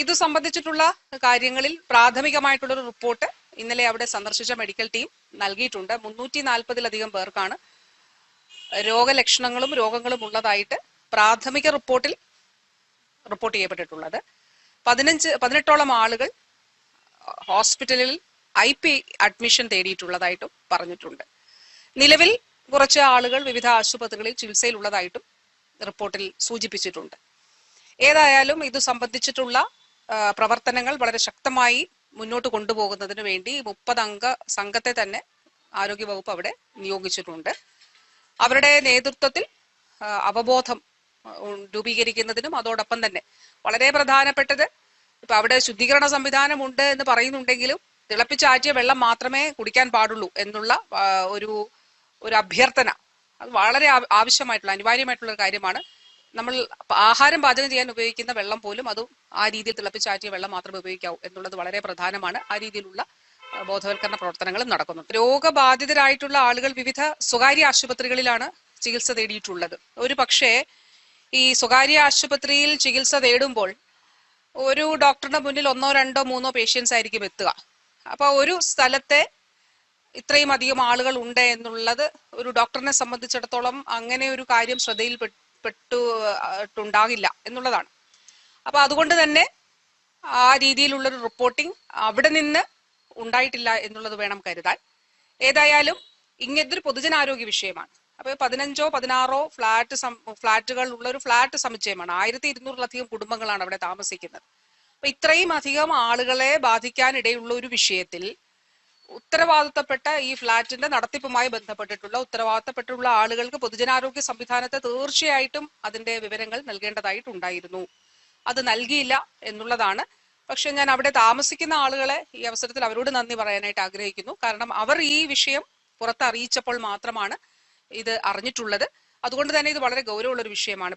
ഇത് സംബന്ധിച്ചിട്ടുള്ള കാര്യങ്ങളിൽ പ്രാഥമികമായിട്ടുള്ള ഒരു റിപ്പോർട്ട് ഇന്നലെ അവിടെ സന്ദർശിച്ച മെഡിക്കൽ ടീം നൽകിയിട്ടുണ്ട്. മുന്നൂറ്റി നാൽപ്പതിലധികം പേർക്കാണ് രോഗലക്ഷണങ്ങളും രോഗങ്ങളും ഉള്ളതായിട്ട് പ്രാഥമിക റിപ്പോർട്ടിൽ റിപ്പോർട്ട് ചെയ്യപ്പെട്ടിട്ടുള്ളത്. പതിനഞ്ച് പതിനെട്ടോളം ആളുകൾ ഹോസ്പിറ്റലിൽ ഐ പി അഡ്മിഷൻ തേടിയിട്ടുള്ളതായിട്ടും പറഞ്ഞിട്ടുണ്ട്. നിലവിൽ കുറച്ച് ആളുകൾ വിവിധ ആശുപത്രികളിൽ ചികിത്സയിലുള്ളതായിട്ടും റിപ്പോർട്ടിൽ സൂചിപ്പിച്ചിട്ടുണ്ട്. ഏതായാലും ഇത് സംബന്ധിച്ചിട്ടുള്ള പ്രവർത്തനങ്ങൾ വളരെ ശക്തമായി മുന്നോട്ട് കൊണ്ടുപോകുന്നതിന് വേണ്ടി മുപ്പതംഗ സംഘത്തെ തന്നെ ആരോഗ്യവകുപ്പ് അവിടെ നിയോഗിച്ചിട്ടുണ്ട്. അവരുടെ നേതൃത്വത്തിൽ അവബോധം രൂപീകരിക്കുന്നതിനും അതോടൊപ്പം തന്നെ വളരെ പ്രധാനപ്പെട്ടത് ഇപ്പൊ അവിടെ ശുദ്ധീകരണ സംവിധാനമുണ്ട് എന്ന് പറയുന്നുണ്ടെങ്കിലും തിളപ്പിച്ചാറ്റിയ വെള്ളം മാത്രമേ കുടിക്കാൻ പാടുള്ളൂ എന്നുള്ള ഒരു ഒരു അഭ്യർത്ഥന. അത് വളരെ ആവശ്യമായിട്ടുള്ള അനിവാര്യമായിട്ടുള്ള കാര്യമാണ്. നമ്മൾ ആഹാരം പാചകം ചെയ്യാൻ ഉപയോഗിക്കുന്ന വെള്ളം പോലും അത് ആ രീതിയിൽ തിളപ്പിച്ചാറ്റിയ വെള്ളം മാത്രമേ ഉപയോഗിക്കാവൂ എന്നുള്ളത് വളരെ പ്രധാനമാണ്. ആ രീതിയിലുള്ള ബോധവൽക്കരണ പ്രവർത്തനങ്ങളും നടക്കുന്നു രോഗബാധിതരായിട്ടുള്ള ആളുകൾ വിവിധ സ്വകാര്യ ആശുപത്രികളിലാണ് ചികിത്സ തേടിയിട്ടുള്ളത്. ഒരു പക്ഷേ ഈ സ്വകാര്യ ആശുപത്രിയിൽ ചികിത്സ തേടുമ്പോൾ ഒരു ഡോക്ടറിന്റെ മുന്നിൽ ഒന്നോ രണ്ടോ മൂന്നോ പേഷ്യൻസ് ആയിരിക്കും എത്തുക. അപ്പൊ ഒരു സ്ഥലത്തെ ഇത്രയും അധികം ആളുകൾ ഉണ്ട് എന്നുള്ളത് ഒരു ഡോക്ടറിനെ സംബന്ധിച്ചിടത്തോളം അങ്ങനെ ഒരു കാര്യം ശ്രദ്ധയിൽ പെ- പെട്ടു ട്ടുണ്ടാകില്ല എന്നുള്ളതാണ്. അപ്പൊ അതുകൊണ്ട് തന്നെ ആ രീതിയിലുള്ളൊരു റിപ്പോർട്ടിംഗ് അവിടെ നിന്ന് ഉണ്ടായിട്ടില്ല എന്നുള്ളത് വേണം കരുതാൻ. ഏതായാലും ഇങ്ങനത്തൊരു പൊതുജനാരോഗ്യ വിഷയമാണ്. അപ്പൊ പതിനഞ്ചോ പതിനാറോ ഫ്ലാറ്റ് ഫ്ലാറ്റുകൾ ഉള്ള ഒരു ഫ്ലാറ്റ് സമുച്ചയമാണ്. ആയിരത്തി ഇരുന്നൂറിലധികം കുടുംബങ്ങളാണ് അവിടെ താമസിക്കുന്നത്. അപ്പൊ ഇത്രയും അധികം ആളുകളെ ബാധിക്കാനിടയുള്ള ഒരു വിഷയത്തിൽ ഉത്തരവാദിത്തപ്പെട്ട ഈ ഫ്ലാറ്റിന്റെ നടത്തിപ്പുമായി ബന്ധപ്പെട്ടിട്ടുള്ള ഉത്തരവാദിത്തപ്പെട്ടുള്ള ആളുകൾക്ക് പൊതുജനാരോഗ്യ സംവിധാനത്തെ തീർച്ചയായിട്ടും അതിന്റെ വിവരങ്ങൾ നൽകേണ്ടതായിട്ടുണ്ടായിരുന്നു അത് നൽകിയില്ല എന്നുള്ളതാണ്. പക്ഷെ ഞാൻ അവിടെ താമസിക്കുന്ന ആളുകളെ ഈ അവസരത്തിൽ അവരോട് നന്ദി പറയാനായിട്ട് ആഗ്രഹിക്കുന്നു. കാരണം അവർ ഈ വിഷയം പുറത്തറിയിച്ചപ്പോൾ മാത്രമാണ് ഇത് അറിഞ്ഞിട്ടുള്ളത്. അതുകൊണ്ട് തന്നെ ഇത് വളരെ ഗൗരവമുള്ള ഒരു വിഷയമാണ്.